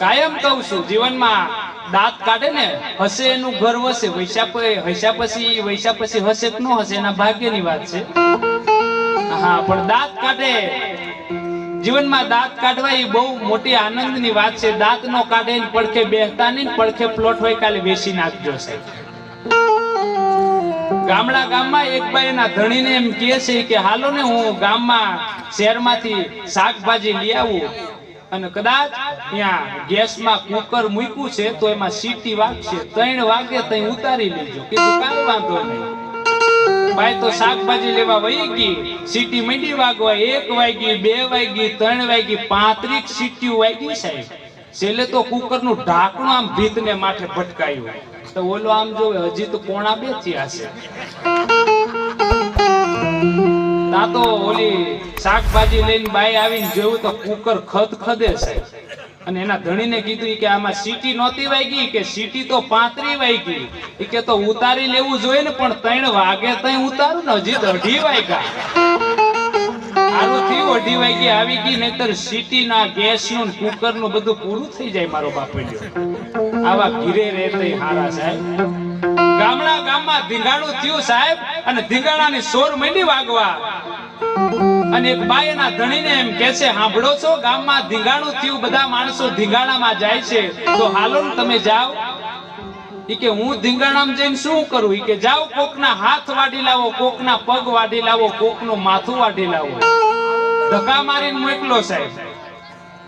કાયમ કહું છું, જીવનમાં દાંત કાઢે ને હશે એનું ઘર વસે વૈશા હૈસા પછી વૈશા પછી હશે કે ન હશે એના ભાગ્યની વાત છે. હા, પણ દાંત કાઢે. જીવનમાં દાંત કાઢવા એ બહુ મોટી આનંદની વાત છે. દાંત નો કાઢે ને પડખે બેહતા નહીં પડખે પ્લોટ હોય કાલે બેસી નાખજો છે ગામડા ગામમાં એક ભાઈ એના ધણીને એમ કહે છે કે, હાલો ને હું ગામમાં શહેરમાંથી શાકભાજી લઈ આવું. અને કદાચ ત્યાં ગેસમાં કુકર મૂક્યું છે, તો એમાં સીટી વાગશે. ત્રણ વાગે તઈ ઉતારી લેજો. કીધું, કાંઈ વાંધો નહીં. ભાઈ તો શાકભાજી લેવા વહી ગઈ. સીટી મંડી વાગવા એક વાગી, બે વાગી, ત્રણ વાગી, પાંત્રીસ સીટી વાગી સાહેબ. છેલ્લે તો કુકરનું ઢાંકણું આમ ભીતને માથે ભટકાયું. તો ઓલો આમ જોવે, હજી તો કોણા બે થયા છે. તા તો ઓલી શાકભાજી લઈને બાઈ આવીને જોયું તો કુકર ખદ ખદે છે. અને એના ધણીને કીધું કે આમાં સીટી નહોતી વાગી કે સીટી તો પાંત્રી વાગી. એ કે તો ઉતારી લેવું જોઈએ ને, પણ ત્રણ વાગે ત્યાં ઉતારું ને, હજી તો અઢી વાગ્યા. આનું થયું અઢી વાગે આવી ગઈ, નહીતર સીટી ના ગેસનું કુકર બધું પૂરું થઈ જાય મારો બાપડિયો આવા ઘીરે રહેતા હારા સાહેબ. ગામડા ગામમાં ધીંગાણું થયું સાહેબ, અને ધીંગાણાની સોર મંડી વાગવા. અને એક બાઈ એના ધણીને એમ કે છે સાંભળો છો, ગામમાં ધીંગાણું થયું, બધા માણસો ધીંગાણામાં જાય છે. તો હાલો તમે જાઓ. કે, હું ધીંગાણામાં જઈને શું કરું? કે, જાઓ, કોકના હાથ વાડી લાવો, કોકના પગ વાડી લાવો, કોકનું માથું વાડી લાવો. ધક્કા મારીને મોકલો સાહેબ.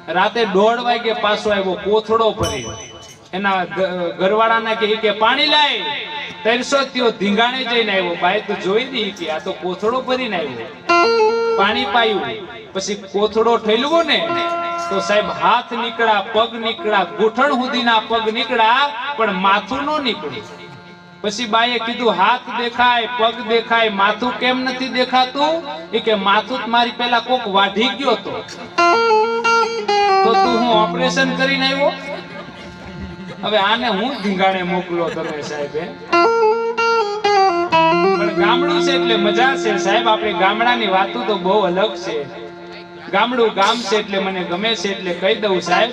રાતે દોઢ વાગે પાછો આવ્યો, કોથળો ભરી. એના ઘરવાળાને કે, પાણી લાય. તરસો ત્યો ધીંગાણે પાણી પાયું. પછી કોથળો ઠેલવો ને સાહેબ હાથ નીકળ્યા, પગ નીકળ્યા, ગોઠણ સુધીના પગ નીકળ્યા, પણ માથું નો નીકળ્યું. પછી બાઈએ કીધું, હાથ દેખાય, પગ દેખાય, માથું કેમ નથી દેખાતું? એ કે, માથું મારી પેલા કોક વાઢી ગયો તો તું હું ઓપરેશન કરીને આવ્યો? હવે આને હું ધીંગાણે મોકલો તમે સાહેબે ગામડું છે એટલે મજા છે સાહેબ, આપણે ગામડાની વાતો તો બહુ અલગ છે. ગામડું ગામ છે એટલે મને ગમે છે એટલે કહી દઉં સાહેબ.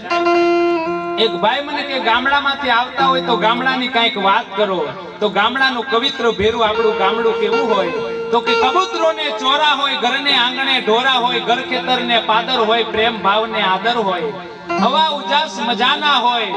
એક ભાઈ મને કે ગામડામાંથી આવતા હોય તો ગામડાની કાંઈક વાત કરો. તો ગામડાનું પવિત્ર ભેરું આપણું ગામડું કેવું હોય? તો કે કબૂતરોને ચોરા હોય, ઘરને આંગણે ઢોરા હોય, ઘર ખેતરને પાદર હોય, પ્રેમ ભાવને આદર હોય. હવા ઉજાસ મજાના હોય,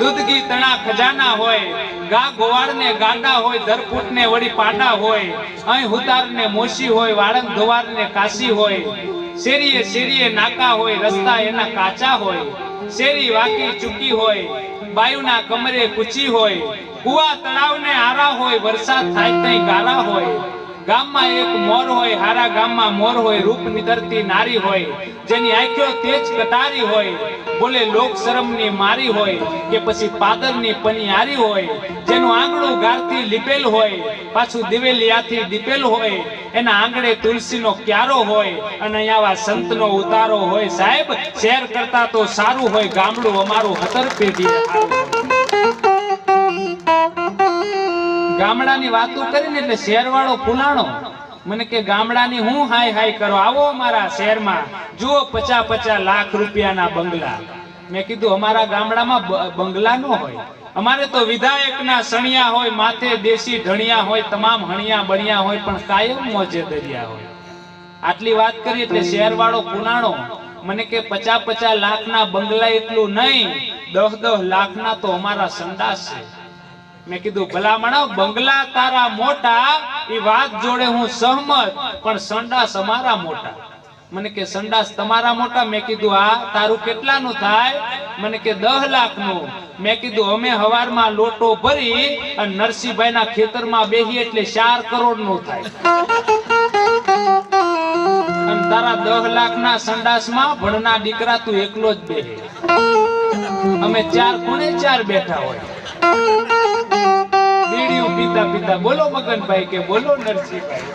દૂધ ઘી તણા ખજાના હોય, ગા ગોવાળને ગાડા હોય ધરફૂટને વળી પાડા હોય, અહીં હુતારને મોશી હોય, વાળંદ ધોવારને કાશી હોય, શેરીએ શેરીએ નાકા હોય, રસ્તા એના કાચા હોય, શેરી વાકી ચૂકી હોય, બાયુના કમરે કૂચી હોય, કુવા તળાવને આરા હોય, વરસાદ થાય તઈ ગારા હોય ગામમાં એક મોર હોય, હારા ગામમાં મોર હોય, રૂપની ધરતી નારી હોય, જેની આંખો તેજ કટારી હોય, બોલે લોક શરમની મારી હોય, કે પછી પાદરની પનિયારી હોય, જેનું આંગણું ગારથી લીપેલ હોય, પાછું દિવેલિયાથી દીપેલ હોય, એના આંગણે તુલસીનો ક્યારો હોય, અને આવા સંતનો ઉતારો હોય. સાહેબ, શેર કરતા તો સારું હોય, ગામડું અમારું હતર પેઢી ગામડાની વાતો કરીને એટલે શહેર વાળો ફૂલાણો. મને કે, ગામડાની હું હાય હાય કરો? આવો અમારા શહેરમાં. જુઓ પચા પચા લાખ રૂપિયાના બંગલા. મેં કીધું, અમારા ગામડામાં બંગલા નો હોય. અમારે તો વિધાયકના સણિયા હોય, માથે દેશી ઢણિયા હોય, તમામ હણિયા બણિયા હોય, પણ કાયમ મોજે દરિયા હોય. આટલી વાત કરી એટલે શહેર વાળો પુનાણો મને કે પચા પચા લાખના બંગલા એટલું નહીં. દહ દહ લાખના તો અમારા સંદાસ છે. મેં કીધું, ભલામણા, બંગલા તારા મોટા એ વાત જોડે હું સહમત, પણ સંડાસ અમારા મોટા. મને કે, સંડાસ તમારા મોટા? મેં કીધું આ તારું કેટલાનું થાય? મને કે, દહ લાખનું. મેં કીધું, અમે હવારમાં લોટો ભરી અને નરસિંહભાઈના ખેતરમાં બેહી એટલે ચાર કરોડનું થાય. અને તારા દહ લાખના સંડાસમાં ભણના દીકરા તું એકલો જ બેહે. અમે ચાર કોને ચાર બેઠા હોય? બીડીયું પીતા પીતા બોલો મગનભાઈ કે બોલો નરસિંહભાઈ.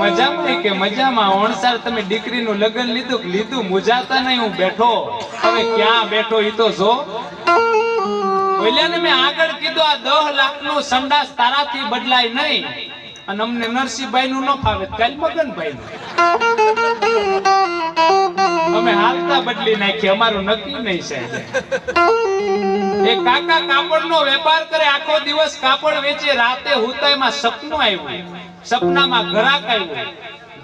મજામાં કે મજામાં? ઓણસાર તમે દીકરીનું લગ્ન લીધું લીધું? મુજાતા નહીં હું બેઠો. હવે ક્યાં બેઠો ઈ તો જો. ને મેં આગળ કીધું આ દહ લાખનું સંડાસ તારાથી બદલાય નહીં. અને અમને નરસિંહભાઈ નું ન ફાવે, કાલ મગનભાઈ નું અમે હાલતા બદલી નાખી અમારું નક્કી નહીં સાહેબ. એ કાકા કાપડનો વેપાર કરે, આખો દિવસ કાપડ વેચે, રાતે હુતાઈમાં સપનું આવ્યું. સપનામાં ઘરાક આવ્યું.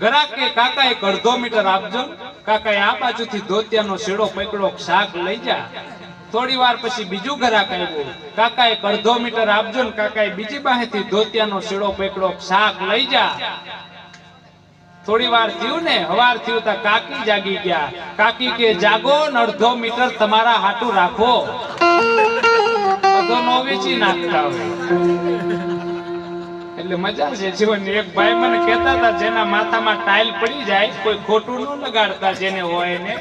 ઘરાક કે કાકા એક અડધો મીટર આપજો. કાકાએ આ બાજુથી ધોતિયાનો શેડો પકડો, શાક લઈ જા. થોડી વાર પછી બીજું ઘરાક આવ્યું. કાકા એક અડધો મીટર આપજો ને કાકાએ બીજી પાસેથી ધોતિયાનો સીડો પેકડો શાક લઈ જા. થોડી વાર થયું ને, હવાર થયું તા કાકી જાગી ગયા. કાકી કે, જાગો ને અડધો મીટર તમારા હાટું રાખો. બધો નો વેચી નાખતા એટલે મજા છે જીવનની. એક ભાઈ મને કહેતા હતા, જેના માથામાં ટાઇલ પડી જાય, કોઈ ખોટું ન લગાડતા જેને હોય એને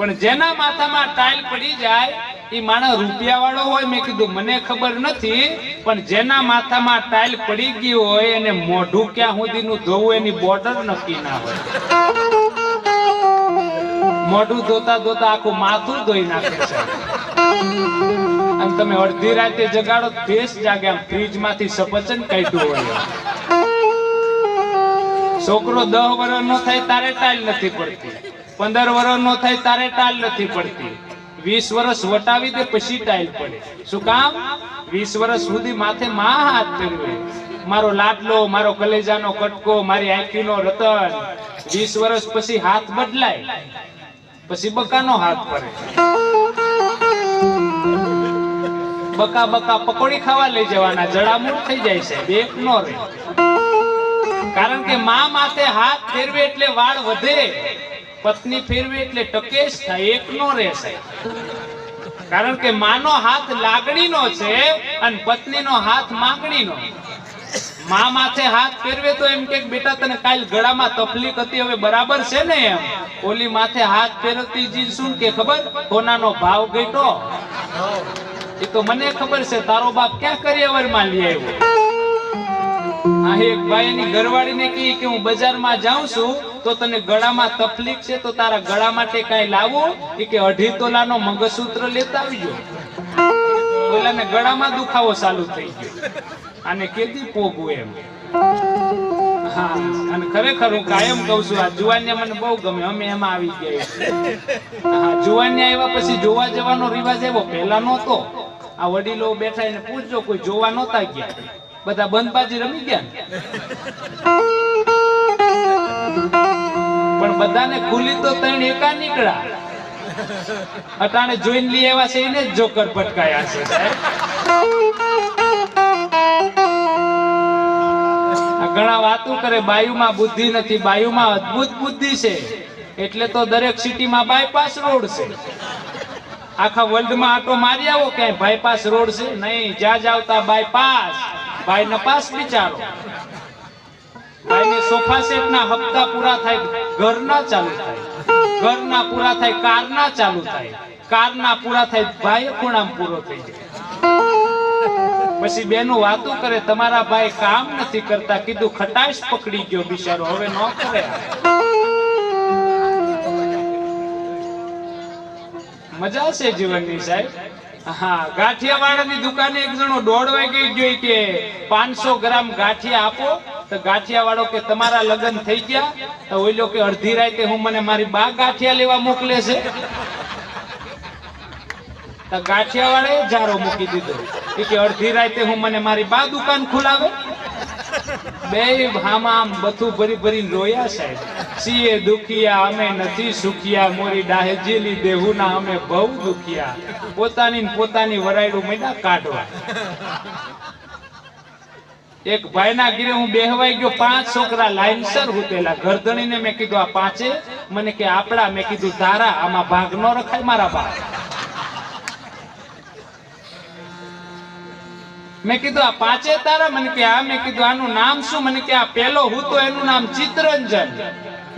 પણ જેના માથામાં ટાઇલ પડી જાય, એ માણસ રૂપિયા વાળો હોય મેં કીધું, મને ખબર નથી, પણ જેના માથામાં ટાઇલ પડી ગઈ હોય, એને મોઢું ક્યાં સુધીનું ધોવું, એની બોર્ડર નક્કી ના હોય. મોઢું ધોતા ધોતા આખું માથું ધોઈ નાખે છે. અને તમે અડધી રાતે જગાડો દેશ જાગે, આમ ફ્રીજમાંથી સફરજન કાઢ્યું હોય. છોકરો દહ વર્ષ નો થાય, તારે ટાઈલ નથી પડતી. પંદર વર્ષ નો થાય તારે ટાલ નથી પડતી. વીસ વર્ષ વટાવી દે પછી ટાઈલ પડે. શું કામ? વીસ વર્ષ સુધી માથે માં હાથ ફેરવે મારો લાડલો, મારો કલેજાનો કટકો, મારી આંખીનો રતન. વીસ વર્ષ પછી હાથ બદલાય. પછી બકાનો હાથ પડે બકા બકા પકોડી ખાવા લઈ જવાના. જડામૂળ થઈ જાય છે બે નો રે કારણ કે માં માથે હાથ ફેરવે એટલે વાળ વધે. પત્ની ફેરવે એટલે ટકેશ થાય, એક નો રહેશે કારણ કે માનો હાથ લાગણીનો છે અને પત્નીનો હાથ માંગણીનો. મા માથે હાથ ફેરવે તો એમ કે બેટા તને કાલ ગળામાં તકલીફ હતી, હવે બરાબર છે ને એમ. ઓલી માથે હાથ ફેરવતી જી શું કે ખબર? સોનાનો ભાવ ઘટ્યો? એ તો મને ખબર છે, તારો બાપ ક્યાં કરિયાવરમાં લઈ આવ્યો? આ એક ભાઈ ઘરવાળીને કહી કે હું બજારમાં જાઉં છું, તો તને ગળામાં તકલીફ છે, તો તારા ગળા માટે કઈ લાવો. કે અઢી તોલાનો મંગળસૂત્ર લેતા આવજો. ઓલાને ગળામાં દુખાવો ચાલુ થઈ ગયો. અને કેદી પોગવું એમ. હા, અને ખરેખર હું કાયમ કહું છું, આ જુવાનિયા મને બહુ ગમે, અમે એમાં આવી ગયા હા જુવાનિયા આવ્યા પછી જોવા જવાનો રિવાજ એવો પહેલા નહોતો. આ વડીલો બેઠા એને પૂછજો, કોઈ જોવા નહોતા ગયા. બધા બંધબાજી રમી ગયા પણ બધાને ખુલી તો ત્રણ એકા નીકળ્યા. અટાણે જોઈન લઈ એવા છે, એને જ જોકર પટકાયા છે. ઘણા વાતો કરે, બાયુમાં બુદ્ધિ નથી, બાયુમાં અદ્ભુત બુદ્ધિ છે. એટલે તો દરેક સિટીમાં બાયપાસ રોડ છે. આખા વર્લ્ડમાં આટો મારી આવો, ક્યાંય બાયપાસ રોડ છે નહીં. જ્યાં જ આવતા બાયપાસ ભાઈ, નપાસ વિચારો. ભાઈને સોફા સેટના હપ્તા પૂરા થાય, ઘરના ચાલુ થાય. ઘરના પૂરા થાય, કારના ચાલુ થાય. કારના પૂરા થાય ભાઈ ખૂણામ પૂરો થઈ જાય. પછી બેનો વાતો કરે, તમારા ભાઈ કામ નથી કરતા. કીધું, ખટાશ પકડી ગયો બિચારો, હવે ન કરે. મજા છે જીવનની સાહેબ? ગયો કે તમારા લગ્ન થઈ ગયા, તો કે અડધી રાતે હું મને મારી બા ગાંઠિયા લેવા મોકલે છે. તો ગાંઠિયા વાળે જારો મૂકી દીધો. કે અડધી રાતે હું મને મારી બા દુકાન ખુલાવે. બે હામાં આમ બધું ભરી ભરી રોયા સાહેબ સીએ દુખિયા, અમે નથી સુખિયા, મોરી ડાહેજીલી દેહુના અમે બહુ દુખિયા. પોતાની પોતાની વરાયડું મૈડા કાઢવા. એક ભાઈના ગીરે હું બેહવાઈ ગયો, પાંચ છોકરા લાઈનસર હુતેલા. ગરદણીને મેં કીધું, આ પાંચે? મને કે, આપડા. મેં કીધું, તારા, આમાં ભાગ ન રખાય મારા ભાગ મેં કીધું, આ પાંચે તારા? મને કે આ મેં કીધું, આનું નામ શું? મને કે, આ પેલો હું તો એનું નામ ચિત્રંજન.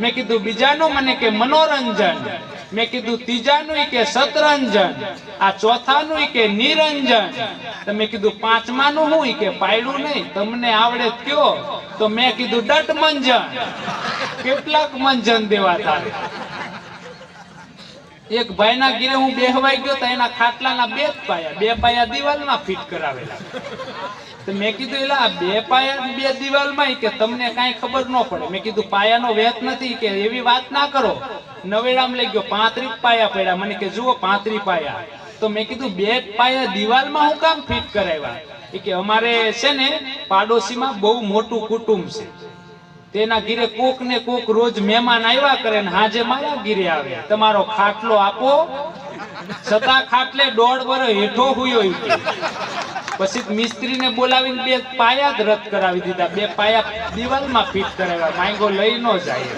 મેં કીધું, બીજાનું? મને કે, મનોરંજન. મેં કીધું, ત્રીજાનું? કે સતરંજન આ ચોથાનું કે, નિરંજન. તો મેં કીધું, પાંચમાનું હું? કે, પાયડું નહીં. તમને આવડે કયો? તો મેં કીધું દટ મંજન કેટલાક મંજન દેવા તારે. એક ભાઈના ગીરે હું બેહવાઈ ગયો તો એના ખાટલાના બે પાયા બે પાયા દિવાલમાં ફિટ કરાવેલા. મેં કીધું, એલા બે પાયા બે દિવાલમાં કે તમને કાંઈ ખબર ન પડે. મેં કીધું, પાયાનો વેત નથી કે એવી વાત ના કરો. નવેડામ લઈ ગયો, પાંત્રીસ પાયા પડ્યા. મને કે, જુઓ પાંત્રી પાયા. તો મેં કીધું, બે પાયા દિવાલમાં હું કામ ફિટ કરાવ્યા? કે, અમારે છે ને, પાડોશીમાં બહુ મોટું કુટુંબ છે. તેના ઘીરે કોક ને કોક રોજ મહેમાન આવ્યા કરે ને હાજે મારા ઘીરે આવે. તમારો ખાટલો આપો. છતાં ખાટલે દોઢ વર હેઠો હુયો. પછી મિસ્ત્રીને બોલાવીને બે પાયા જ રદ કરાવી દીધા. બે પાયા દિવાલમાં ફિટ કરાવ્યા. માંગો લઈ ન જાય.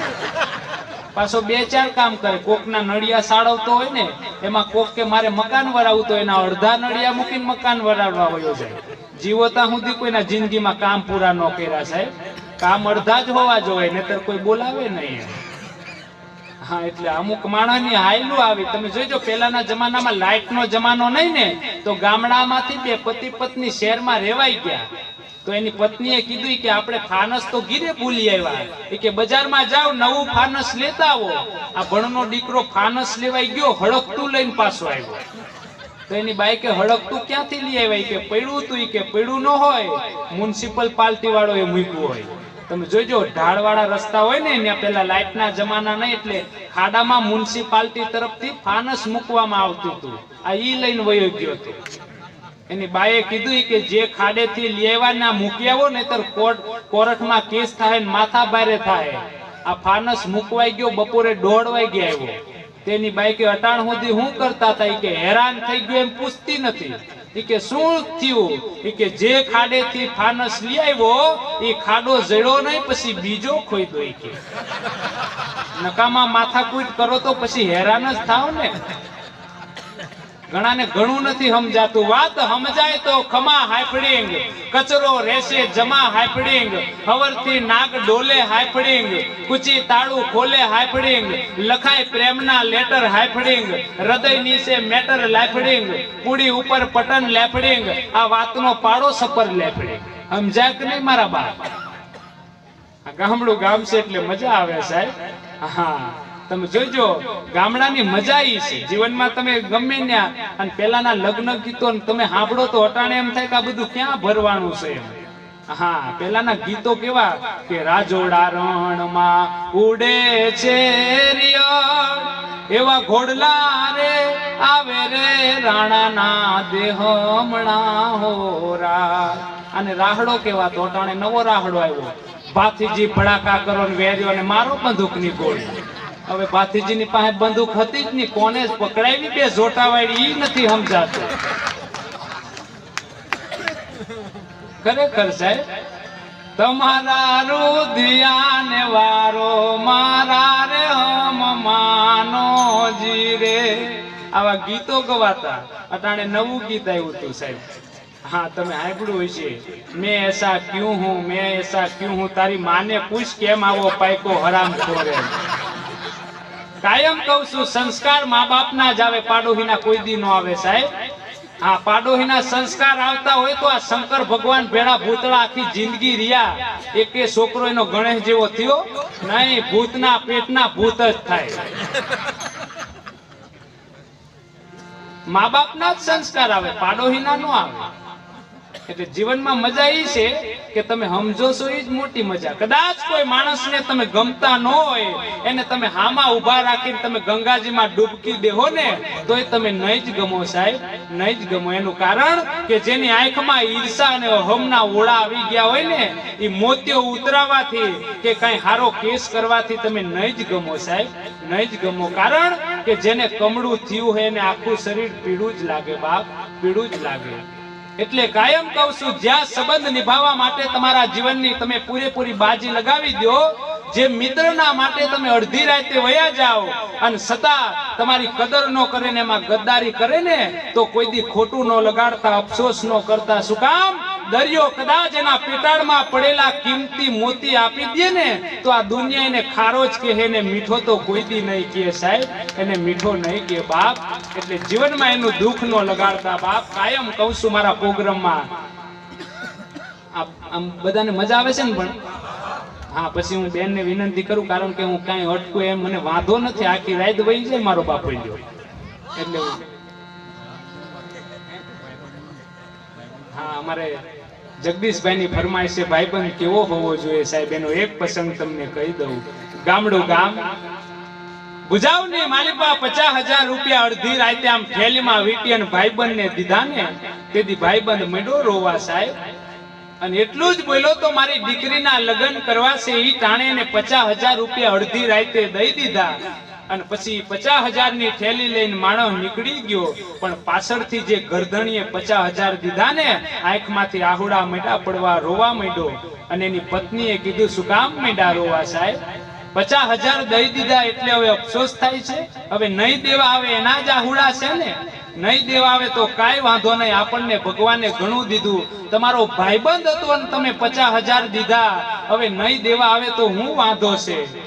પાછો બે ચાર કામ કરે. કોકના નળિયા સાળવતો હોય ને, એમાં કોક કે મારે મકાન વરાવવું તો એના અડધા નળિયા મૂકીને મકાન વરાવવા વયો જાય. જીવતા સુધી કોઈના જિંદગીમાં કામ પૂરા ન કર્યા સાહેબ. કામ અડધા જ હોવા જોઈએ, નહીતર કોઈ બોલાવે નહીં હા, એટલે અમુક માણસની હાયલું આવી. તમે જોઈજો પેલાના જમાનામાં લાઇટનો જમાનો નહીં ને, તો ગામડામાંથી બે પતિ પત્ની શહેરમાં રેવાઈ ગયા. તો એની પત્નીએ કીધું કે આપણે ફાનસ તો ગીરે ભૂલી આવ્યા. એ કે, બજારમાં જાઓ, નવું ફાનસ લેતા આવો. આ ભણનો દીકરો ફાનસ લેવાઈ ગયો હળકતું લઈને પાછો આવ્યો. તો એની બાઈકે હળકતું ક્યાંથી લઈ આવ્યા? કે, પડ્યું તું. કે, પડ્યું ન હોય. મ્યુનિસિપલ પાર્ટી વાળો એ મૂક્યું હોય. તમે જોઈજો ઢાળવાળા રસ્તા હોય ને ત્યાં પેલા લાઇટના જમાના નહીં એટલે ખાડામાં મ્યુનિસિપાલિટી તરફથી ફાનસ મૂકવામાં આવતું હતું. આ ઈ લઈને વયો ગયો હતો. એની બાએ કીધું કે જે ખાડેથી આવ્યા મૂકી આવો નહીતર કોર્ટ, કોર્ટમાં કેસ થાય ને માથા ભારે થાય. આ ફાનસ મૂકવાઈ ગયો, બપોરે દોઢ વાગે આવ્યો. તેની બાઈ કે, અટાણ સુધી શું કરતા હતા કે, હેરાન થઈ ગયો એમ પૂછતી નથી. ઈ કે શું થયું? એ કે જે ખાડેથી ફાનસ લઈ આવ્યો એ ખાડો જડ્યો નહીં, પછી બીજો ખોઈ દો કે. નકામાં માથાકૂટ કરો તો પછી હેરાન જ થાવ ને. ઘણાને ઘણું નથી સમજાતું. વાત સમજાય તો ખમા હાઈફડિંગ કચરો રહેશે જમા હાઈફડિંગ હવરથી નાગ ડોલે હાઈફડિંગ કુચી તાળું ખોલે હાઈફડિંગ લખાય પ્રેમના લેટર હાઈફડિંગ હૃદય નીચે મેટર લાફડિંગ. પૂડી ઉપર પટન લેફડિંગ. આ વાતનો પાડો સપર લેફડિંગ. સમજાય કે નહીં મારા બાપ? ગામડું ગામ છે એટલે મજા આવે સાહેબ. હા. તમે જોજો ગામડાની મજા ઈ છે. જીવનમાં તમે ગમે ત્યાં અને પેલાના લગ્ન ગીતો તમે સાંભળો તો અટાણે એમ થાય કે આ બધું ક્યાં ભરવાનું છે હા પેલાના ગીતો કેવા? કે રાજોડા રણમાં ઉડે છે એવા ઘોડલા રે, આવે રે રાણાના દેહમણા હોરા. અને રાહડો કેવા? તો અટાણે નવો રાહડો આવ્યો. ભાથીજી ભડાકા કરો ને વેર્યો ને મારો બંદૂકની ગોળી. હવે ભાથીજીની પાસે બંદૂક હતી જ નહીં, કોને પકડાવી બે જોટા વાળી, ઈ નથી સમજાતું. ખરેખર સાહેબ, તમારા રુધિયાને વારો, મારા રે માનો જી રે આવા ગીતો ગવાતા, અટાણે નવું ગીત આવ્યું હતું સાહેબ. હા, તમે સાંભળ્યું હશે. મેં એસા ક્યું હું, મેં એસા ક્યું હું, તારી માને પૂછ કેમ આવો પાયકો હરામ ખોરે? કાયમ કહું છું, સંસ્કાર મા બાપના જ આવે, પાડોહીના કોઈ દી નો આવે સાહેબ. હા પાડોહીના સંસ્કાર આવતા હોય તો આ શંકર ભગવાન ભેળા ભૂતળા આખી જિંદગી રહ્યા. એક છોકરો એનો ગણેશ જેવો થયો, નહીં, ભૂતના પેટના ભૂત જ થાય. મા બાપના જ સંસ્કાર આવે, પાડોહીના નો આવે. એટલે જીવનમાં મજા એ છે કે તમે સમજો છો એ જ મોટી મજા. કદાચ કોઈ માણસને તમે ગમતા ન હોય, એને તમે હામાં ઊભા રાખીને તમે ગંગાજીમાં ડૂબકી દેહો ને તો એ તમે નહીં જ ગમો સાહેબ, નહીં જ ગમો. એનું કારણ કે જેની આંખમાં ઈર્ષા અને અહમના ઓળા આવી ગયા હોય ને એ મોતીઓ ઉતરાવાથી કે કઈ હારો કેસ કરવાથી તમે નહીં જ ગમો સાહેબ, નહીં જ ગમો. કારણ કે જેને કમળું થયું હોય એને આખું શરીર પીળું જ લાગે બાપ, પીળું જ લાગે. એટલે કાયમ કહું છું, જ્યાં સંબંધ નિભાવવા માટે તમારા જીવનની તમે પૂરેપૂરી બાજી લગાવી દો, જે મિત્રના માટે તમે અડધી રાતે વયા જાઓ અને સતા તમારી કદર ન કરે ને એમાં ગદ્દારી કરે ને, તો કોઈ દી ખોટું ન લગાડતા, અફસોસ ન કરતા. શું કામ? દરિયો કદાચ એના પેટાળમાં પડેલા કિંમતી મોતી આપી દે ને, તો આ દુનિયા એને ખારો જ કહે ને મીઠો તો કોઈ દી નહીં કહે સાહેબ. એને મીઠો નહીં કહે બાપ. એટલે જીવનમાં એનું દુઃખ ન લગાડતા બાપ. કાયમ કહું છું મારા પ્રોગ્રામમાં. આમ બધાને મજા આવે છે ને પણ? હા, પછી હું બેનને વિનંતી કરું, કારણ કે હું કાંઈ અટકું એમ. મને વાંધો નથી. આખી રાત વહી જાય મારો બાપ ગયો. એટલે હા, અમારે જગદીશભાઈની ફરમાઈશ છે ભાઈબંધ કેવો હોવો જોઈએ? સાહેબ, એનો એક પ્રસંગ તમને કહી દઉં. ગામડું ગામ, ભુજાવની માલિપા પચાસ હજાર રૂપિયા અડધી રાતે આમ થેલીમાં વીટી અને ભાઈબંધને દીધા ને તેથી ભાઈબંધ મેડો રોવા સાહેબ, અને એટલું જ બોલ્યો, તો મારી દીકરીના લગ્ન કરવા છે એ ટાણે ને પચાસ હજાર રૂપિયા અડધી રાતે દઈ દીધા. અને પછી પચાસ હજારની થેલી લઈને માણસ નીકળી ગયો. પણ પાછળથી જે ગરધણીએ પચાસ હજાર દીધા ને આંખમાંથી આહુડા મેડા પડવા રોવા માંડ્યો. અને એની પત્નીએ કીધું, શું કામ મેડા રોવા સાહેબ? પચાસ હજાર દઈ દીધા એટલે હવે અફસોસ થાય છે? હવે નહીં દેવા આવે એના જ આહુડા છે ને? નહીં દેવા આવે તો કાંઈ વાંધો નહીં. આપણને ભગવાને ઘણું દીધું. તમારો ભાઈબંધ હતો અને તમે પચાસ હજાર દીધા. હવે નહીં દેવા આવે તો હું વાંધો છે?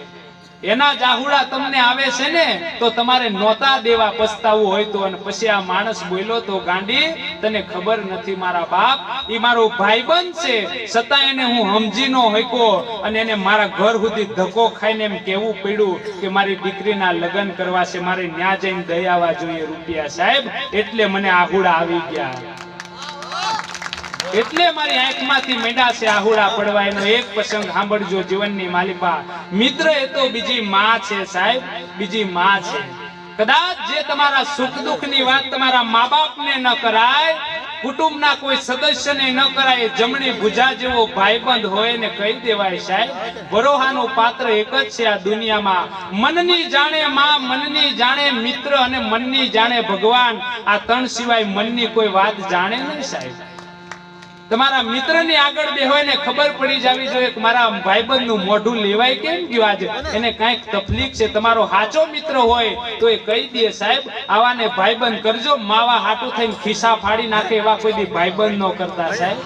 એના જાહુડા તમને આવે છે ને, તો તમારે નોતા દેવા પસ્તાવું હોય તો અને પછી આ માણસ બોલ્યો તો, ગાંડી, તને ખબર નથી મારા બાપ એ મારો ભાઈબંધ છે, છતાં એને હું સમજી નો હક્યો અને એને મારા ઘર સુધી ધક્કો ખાઈને એમ કેવું પડ્યું કે મારી દીકરીના લગ્ન કરવા છે, મારે ન્યા જઈને દઈ આવવા જોઈએ રૂપિયા સાહેબ, એટલે મને આહુડા આવી ગયા. એટલે મારી આંખમાંથી માંથી છે આહુડા પડવા એનો એક પ્રસંગ સાંભળજો જીવનની માલિપા મિત્ર એ તો બીજી માં છે સાહેબ, બીજી માં છે. કદાચ જે તમારા સુખ દુઃખની વાત તમારા મા બાપને ન કરાય, કુટુંબના કોઈ સદસ્યને ન કરાય, જમણી ભુજા જેવો ભાઈબંધ હોય ને કહી દેવાય સાહેબ, ભરોહાનું પાત્ર એક જ છે આ દુનિયામાં. મનની જાણે માં, મનની જાણે મિત્ર અને મનની જાણે ભગવાન. આ ત્રણ સિવાય મનની કોઈ વાત જાણે નહીં સાહેબ. તમારા મિત્રની આગળ બેહોયને ખબર પડી જવી જોઈએ કે મારા ભાઈબંધનું મોઢું લેવાય કેમ ગયું આજે? એને કાંઈક તકલીફ છે. તમારો હાચો મિત્ર હોય તો એ કહી દે સાહેબ, આવાને ભાઈબંધ કરજો, માવા હાટું થઈને ખિસ્સા ફાડી નાખે એવા કોઈ દી ભાઈબંધ ન કરતા સાહેબ.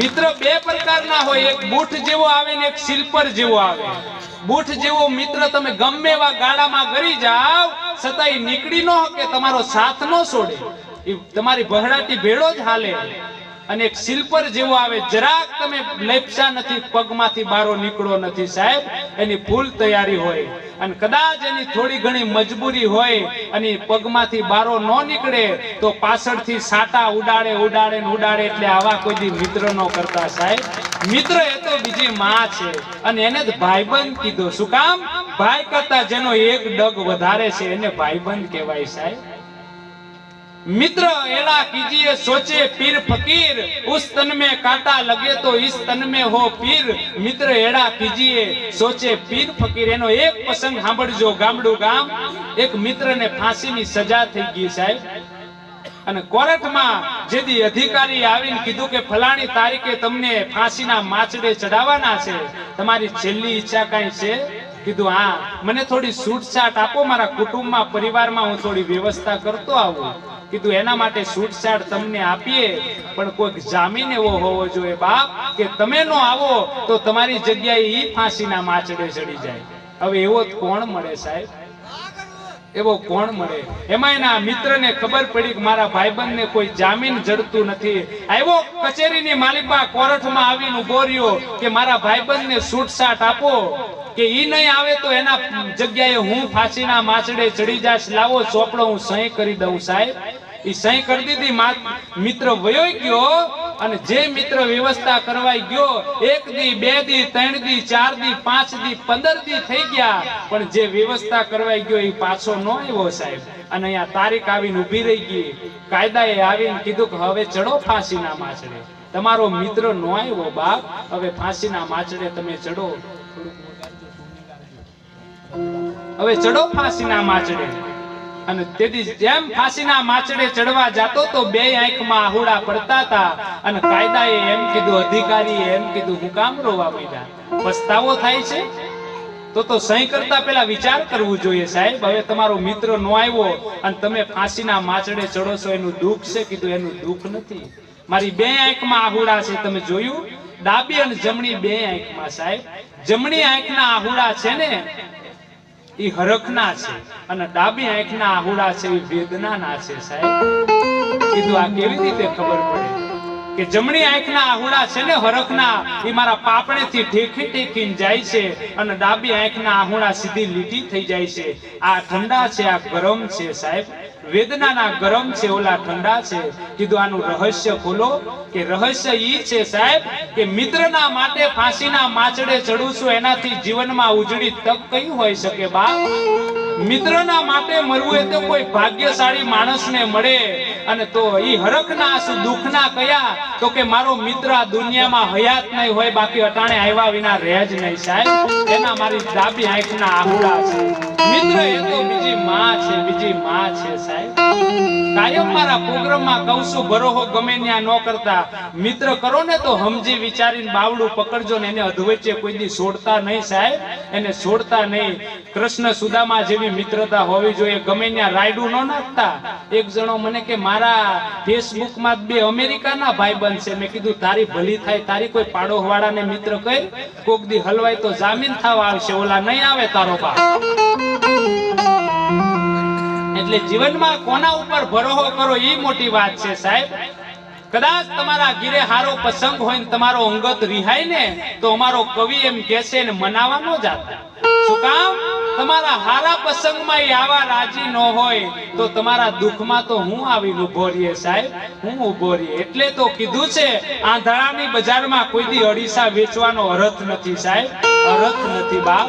મિત્ર બે પ્રકારના હોય. એક બૂઠ જેવો આવે ને એક શિલ્પર જેવો આવે. બૂઠ જેવો મિત્ર તમે ગમે એવા ગાડામાં ગરી જાવ છતાં નીકળી ન કે તમારો સાથ ન છોડે. તમારી બહડાટી ભેળો જ હાલે. અને એક સિલ્પર જેવો આવે. જરાક તમે લેપસા નથી, પગમાંથી બારો નીકળો નથી સાહેબ. એની ફૂલ તૈયારી હોય. અને કદાચ એની થોડી ઘણી મજબૂરી હોય અને પગમાંથી બારો ન નીકળે, તો પાછળથી સાટા ઉડાડે ઉડાડે ને ઉડાડે એટલે આવા કોઈ દી મિત્ર ન કરતા સાહેબ. મિત્ર એ તો બીજી માં છે. અને એને જ ભાઈબંધ કીધો. શું કામ? ભાઈ કરતા જેનો એક ડગ વધારે છે, એને ભાઈબંધ કહેવાય સાહેબ. મિત્ર એલા કીજીએ સોચે, પીર ફકીર, ઉસ તન મે કાટા લગે તો ઇસ તન મે હો પીર. મિત્ર એડા કીજીએ સોચે, પીર ફકીર, એનો એક પ્રસંગ સાંભળજો ગામડું ગામ. એક મિત્રને ફાંસીની સજા થઈ ગઈ સાહેબ. અને કોર્ટમાં જેથી અધિકારી આવીને કીધું કે, ફલાણી તારીખે તમને ફાંસીના માછડે ચડાવવાના છે. તમારી છેલ્લી ઈચ્છા કાંઈ છે? કીધું, હા. મને થોડી છૂટછાટ આપો, મારા કુટુંબમાં, પરિવારમાં હું થોડી વ્યવસ્થા કરતો આવું. કીધું, એના માટે છૂટછાટ તમને આપીએ, પણ કોઈક જામીન એવો હોવો જોઈએ, બાપ, કે તમે નો આવો, તો તમારી જગ્યાએ ઈ ફાંસીના માછડે ચડી જાય. હવે એવો કોણ મળે સાહેબ? એવો કોણ મળે? એમાં એના મિત્રને ખબર પડી કે મારા ભાઈબંધને કોઈ જામીન જડતું નથી. આવ્યો કચેરીની માલિકા કોર્ટમાં આવીને ઊભો રહ્યો કે મારા ભાઈબંધને છૂટછાટ આપો, કે ઈ નહીં આવે તો એના જગ્યાએ હું ફાંસીના માછડે ચડી જાશ, લાવો ચોપડો હું સહી કરી દઉં સાહેબ. ઈ સહી કરી એ ન આવીને કીધું કે હવે ચડો ફાંસીના માછડે. તમારો મિત્ર નો આવ્યો બાપ, હવે ફાંસીના માછડે તમે ચડો. હવે ચડો ફાંસીના માચડે અને તેથી જેમ ફાંસીના માચડે ચડવા જાતો તો બે આંખમાં આહુડા પડતા હતા. અને કાયદાએ એમ કીધું, અધિકારીએ એમ કીધું, હું કામ રોવા માંડ્યા. પસ્તાવો થાય છે? તો તો સહી કરતા પહેલા વિચાર કરવું જોઈએ સાહેબ. હવે તમારો મિત્ર નો આવ્યો અને તમે ફાંસીના માચડે ચડો છો, એનું દુઃખ છે? કીધું, એનું દુઃખ નથી. મારી બે આંખમાં આહુડા છે, તમે જોયું? ડાબી અને જમણી બે આંખમાં સાહેબ. જમણી આંખના આહુડા છે ને ઈ હરખના છે અને ડાબી આંખના આહુડા છે એ વેદનાના છે સાહેબ. કીધું આ કેવી રીતે ખબર પડે? કે જમણી આંખના આહુડા છે ને હરખના એ મારા પાપણેથી ઠેકી ઠેકીને જાય છે અને ડાબી આંખના આહુડા સીધી લીટી થઈ જાય છે. આ ઠંડા છે, આ ગરમ છે સાહેબ. વેદનાના ગરમ છે, ઓલા ઠંડા છે, કીધું આનું રહસ્ય ખોલો, કે રહસ્ય ઈ છે સાહેબ, કે મિત્રના માટે ફાંસીના માછડે ચડું છું એનાથી જીવનમાં ઉજળી તક કઈ હોઈ શકે બા મિત્રના માટે મરવું એ તો કોઈ ભાગ્યશાળી માણસને મળે. અને તો ઈ હરખના આંસુ દુઃખના કયા? તો કે મારો મિત્ર આ દુનિયામાં હયાત નહીં હોય, બાકી અટાણે આવ્યા વિના રહે જ નહીં સાહેબ. એના મારી ડાબી આંખના આહુડા છે. મિત્ર એ તો બીજી માં છે, બીજી માં છે સાહેબ. કાયમ મારા પ્રોગ્રામમાં કહું છું ભરોહો ગમે ત્યાં ન કરતા. મિત્ર કરો ને તો સમજી વિચારીને બાવડું પકડજો ને એને અધવચ્ચે કોઈ દી છોડતા નહીં સાહેબ. એને છોડતા નહીં. કૃષ્ણ સુદામા જેવી મિત્રતા હોવી જોઈએ. ગમે ત્યાં રાયડું ન નાખતા. એક જણો મને કે, મારા ફેસબુકમાં બે અમેરિકાના ભાઈ છે. મેં કીધું, તારી ભલી થાય, તારી કોઈ પાડોવાળાને મિત્ર કહી, કોક દી હલવાય તો જામીન થવા આવશે, ઓલા નહીં આવે તારો બાપ. એટલે જીવનમાં કોના ઉપર ભરોહો કરો, એ મોટી વાત છે સાહેબ. કદાચ તમારા ગીરે હારો પ્રસંગ હોય ને તમારો અંગત રિહાય ને, તો અમારો કવિ એમ કહેશે ને, મનાવા ન જાતા. શું કામ? તમારા હારા પ્રસંગમાં એ આવા રાજી ન હોય, તો તમારા દુઃખમાં તો હું આવીને ઊભો રહીએ સાહેબ? હું ઊભો રહીએ. એટલે તો કીધું છે, આંધળાની બજારમાં કોઈ દી અડીસા વેચવાનો અરથ નથી સાહેબ. અરથ નથી બાપ.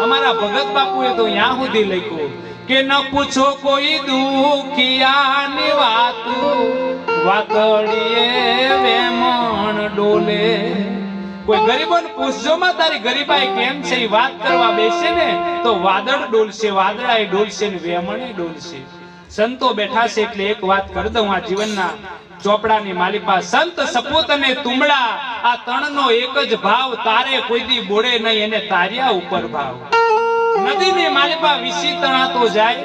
અમારા ભગત બાપુએ તો ત્યાં સુધી લખ્યું કે ન પૂછો કોઈ દુખિયાની વાત. વાતડીએ વેમણ ડોલે. કોઈ ગરીબોને પૂછજો માં, તારી ગરીબાઈ કેમ છે? એ વાત કરવા બેસે ને તો વાદળ ડોલશે, વાદળાય ડોલશે ને વેમણે ડોલશે. સંતો બેઠા છે એટલે એક વાત કરી દઉં આ જીવનના ચોપડાની માલિપા સંત સપૂત અને તુમડા, આ ત્રણનો એક જ ભાવ, તારે કોઈ દી બોડે નહીં, એને તાર્યા ઉપર ભાવ. નદીની માલિપા વિસી તણાતો જાય,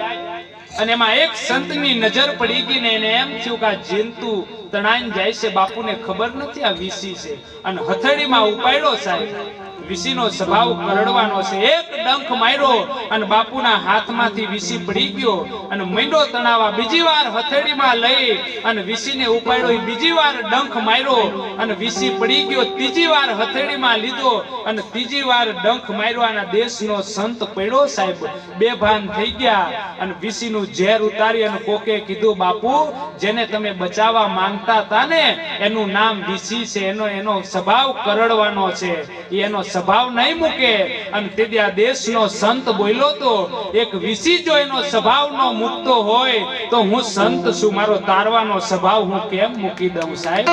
અને એમાં એક સંતની નજર પડી ગઈ ને એને એમ થયું કે આ જંતુ તણાઈને જાય છે. બાપુને ખબર નથી આ વિસી છે. અને હથેળીમાં ઉપાડ્યો સાહેબ. વિસીનો સ્વભાવ કરડવાનો છે. એક ડંખ માર્યો અને બાપુના હાથમાંથી વિસી પડી ગયો અને મીંડો તણાવા બીજી વાર હથેળીમાં લઈ અને વિસીને ઉપાડ્યો. બીજી વાર ડંખ માર્યો અને વિસી પડી ગયો. ત્રીજી વાર હથેળીમાં લીધો અને ત્રીજી વાર ડંખ માર્યો. દેશનો સંત પડ્યો સાહેબ. બેભાન થઈ ગયા અને વિસીનું ઝેર ઉતારી અને કોકે કીધું, બાપુ, જેને તમે બચાવવા માંગતા હતા ને, એનું નામ વિસી છે. એનો એનો સ્વભાવ કરડવાનો છે. એનો સ્વભાવ નહીં મૂકે. અને તે આ દેશનો સંત બોલ્યો તો, એક વિસી જો એનો સ્વભાવ નો મૂકતો હોય, તો હું સંત છું. મારો તારવાનો સ્વભાવ હું કેમ મૂકી દઉં સાહેબ?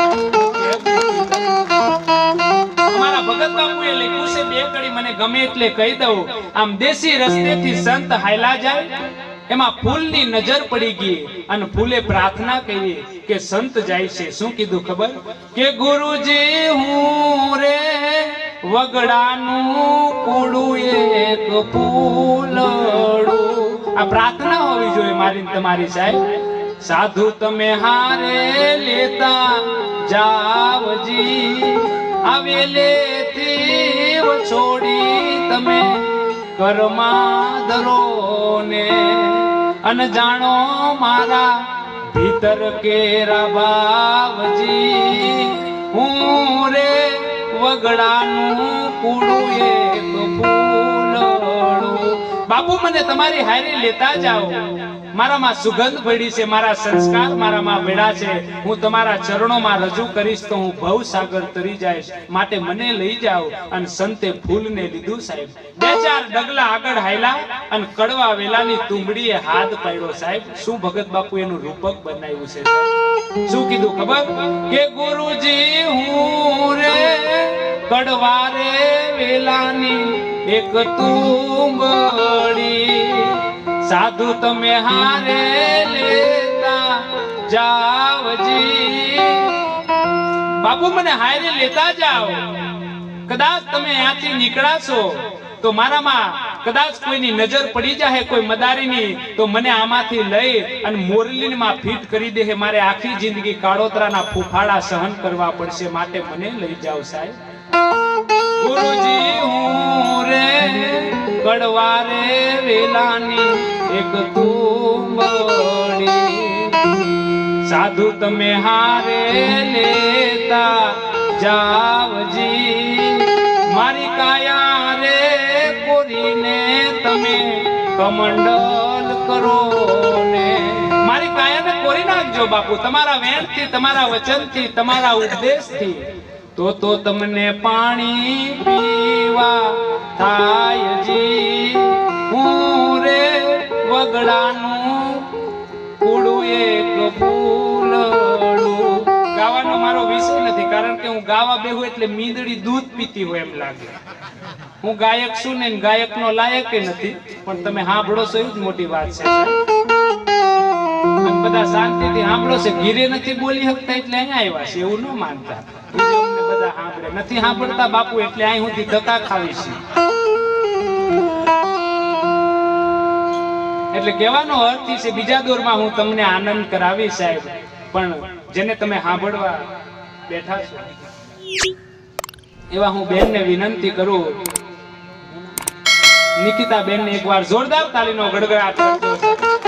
કહી દઉં. આમ દેશી રસ્તેથી સંત હાયલા જાય, એમાં ફૂલની નજર પડી ગઈ અને ફૂલે પ્રાર્થના કરી કે સંત જાય છે. શું કીધું ખબર? કે ગુરુજી હું રે વગડાનું કુડું એક ફૂલડું આ પ્રાર્થના હોવી જોઈએ મારી તમારી સાહેબ. સાધુ તમે હારે લેતા જાવજી. આવેલેથી છોડી તમે કર્મા દરો ને અને જાણો મારા ભીતર કેરા રે વગડાનું કુડું એક ફૂલડું બાપુ મને તમારી હારી લેતા જાઓ. મારામાં સુગંધ ભળી છે, મારા સંસ્કાર મારામાં ભેળા છે. હું તમારા ચરણોમાં રજૂ કરીશ તો હું ભવ સાગર તરી જઈશ. માટે મને લઈ જાઓ અને સંતે ફૂલને લીધું સાહેબ. બે ચાર ડગલા આગળ હાયલા અને કડવા વેલાની તુંબડીએ હાથ પાડ્યો સાહેબ. શું ભગત બાપુ એનું રૂપક બનાવ્યું છે શું કીધું ખબર? કે ગુરુજી હું રે કડવારે વેલાની એક તુંબડી સાધુ તમે હારે લેતા જાવજી બાપુ, મને હારે લેતા જાઓ. કદાચ તમે અહીંયાથી નીકળાશો તો મારામાં કદાચ કોઈની નજર પડી જાય કોઈ મદારીની, તો મને આમાંથી લઈ અને મોરલીમાં ફિટ કરી દે મારે આખી જિંદગી કાળોતરાના ફૂફાડા સહન કરવા પડશે. માટે મને લઈ જાઓ સાહેબ. ગુરુજી, હું રે કડવારે વેલાની એક તુંબડી સાધુ તમે હારે લેતા જાવજી. મારી કાયા રે કોરીને તમે કમંડલ કરો ને. મારી કાયાને કોરી નાખજો બાપુ. તમારા વેણથી, તમારા વચનથી, તમારા ઉપદેશથી. તો તો તમને પાણી પીવા થાય જી હું રે વગડાનું કુડું એક ફૂલડું ગાવાનો મારો વિષય નથી, કારણ કે હું ગાવા બેહું એટલે મીંદડી દૂધ પીતી હોય એમ લાગે. હું ગાયક છું ને ગાયકનો લાયક નથી, પણ તમે સાંભળો છો એવું જ મોટી વાત છે બધા શાંતિથી સાંભળો છે, ઘીરે નથી બોલી શકતા એટલે અહીંયા આવ્યા છે, એવું ન માનતા. નથી સાંભળતા બાપુ, એટલે અહીં સુધી ધક્કા ખાવી છે. એટલે કહેવાનો અર્થ છે, બીજા દોરમાં હું તમને આનંદ કરાવી સાહેબ, પણ જેને તમે સાંભળવા બેઠા છો, એવા હું બેનને વિનંતી કરું. નિકિતા બેનને એકવાર જોરદાર તાલીનો ગડગડાટ કરજો.